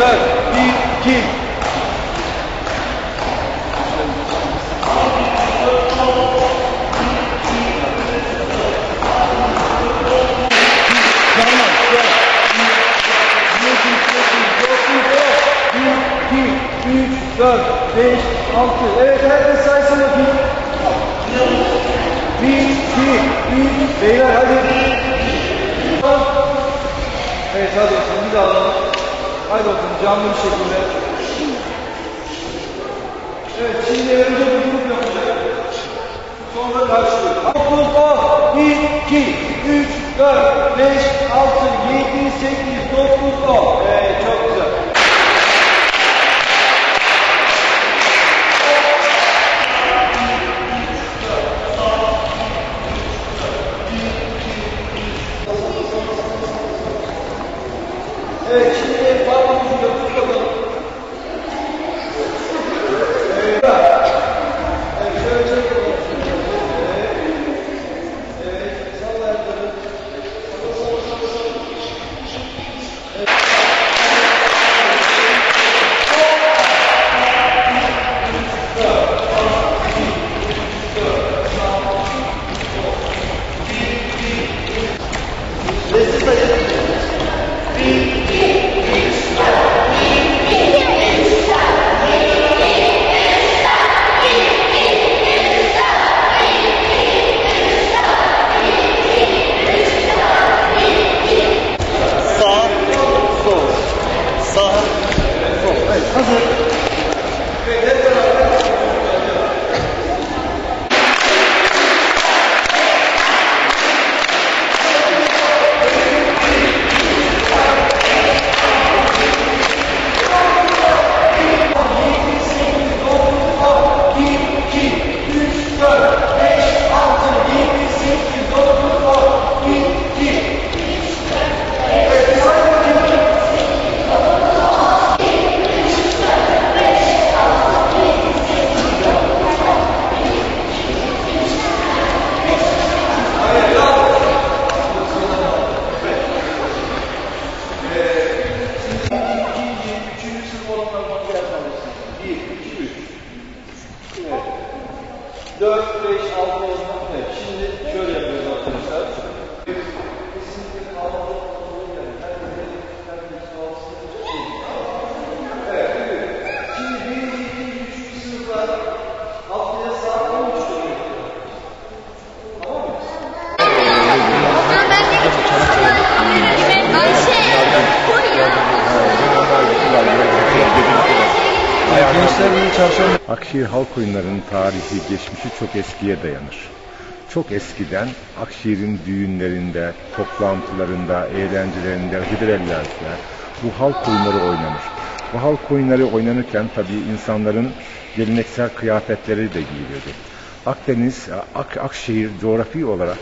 dört, bir, iki. Dört, beş, altı. Evet herkes saysın bakayım. Bir, iki, üç. Beyler hadi. Evet hadi şimdi de alalım. Haydi bakalım canlı bir şekilde. Evet şimdi önce bir grup yapacağız. Sonra başlıyoruz. 9, 10, 1, 2, 3, 4, 5, 6, 7, 8, Entonces, 1, 2, 3. Evet. 4, 5, 6, 7, Çarşamba Akşehir Halk Oyunları'nın tarihi, geçmişi çok eskiye dayanır. Çok eskiden Akşehir'in düğünlerinde, toplantılarında, eğlencelerinde, hıdrellerde bu halk oyunları oynanır. Bu halk oyunları oynanırken tabii insanların geleneksel kıyafetleri de giyiliyordu. Akdeniz, Ak Akşehir coğrafi olarak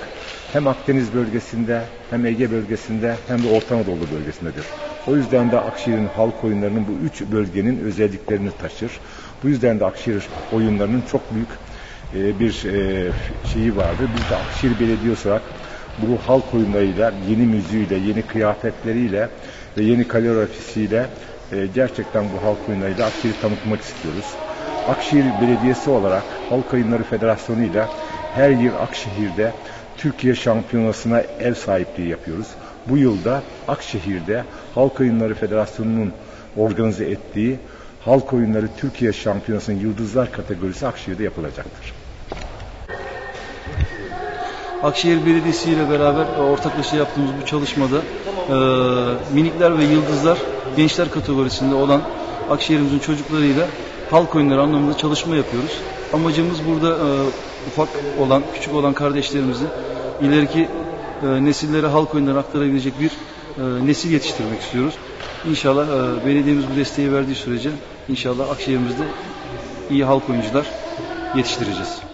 hem Akdeniz bölgesinde hem Ege bölgesinde hem de Orta Anadolu bölgesindedir. O yüzden de Akşehir'in halk oyunlarının bu üç bölgenin özelliklerini taşır. Bu yüzden de Akşehir oyunlarının çok büyük e, bir e, şeyi vardır. Biz de Akşehir Belediyesi olarak bu halk oyunlarıyla, yeni müziğiyle, yeni kıyafetleriyle ve yeni koreografisiyle e, gerçekten bu halk oyunlarıyla Akşehir'i tanıtmak istiyoruz. Akşehir Belediyesi olarak Halk Oyunları Federasyonu ile her yıl Akşehir'de Türkiye Şampiyonası'na ev sahipliği yapıyoruz. Bu yılda Akşehir'de Halk Oyunları Federasyonu'nun organize ettiği Halk Oyunları Türkiye Şampiyonası'nın Yıldızlar kategorisi Akşehir'de yapılacaktır. Akşehir Belediyesi ile beraber e, ortaklaşa yaptığımız bu çalışmada e, minikler ve yıldızlar gençler kategorisinde olan Akşehir'imizin çocuklarıyla halk oyunları anlamında çalışma yapıyoruz. Amacımız burada e, ufak olan, küçük olan kardeşlerimizi ileriki e, nesillere halk oyunları aktarabilecek bir e, nesil yetiştirmek istiyoruz. İnşallah e, belediyemiz bu desteği verdiği sürece inşallah Akşehir'imizde iyi halk oyuncular yetiştireceğiz.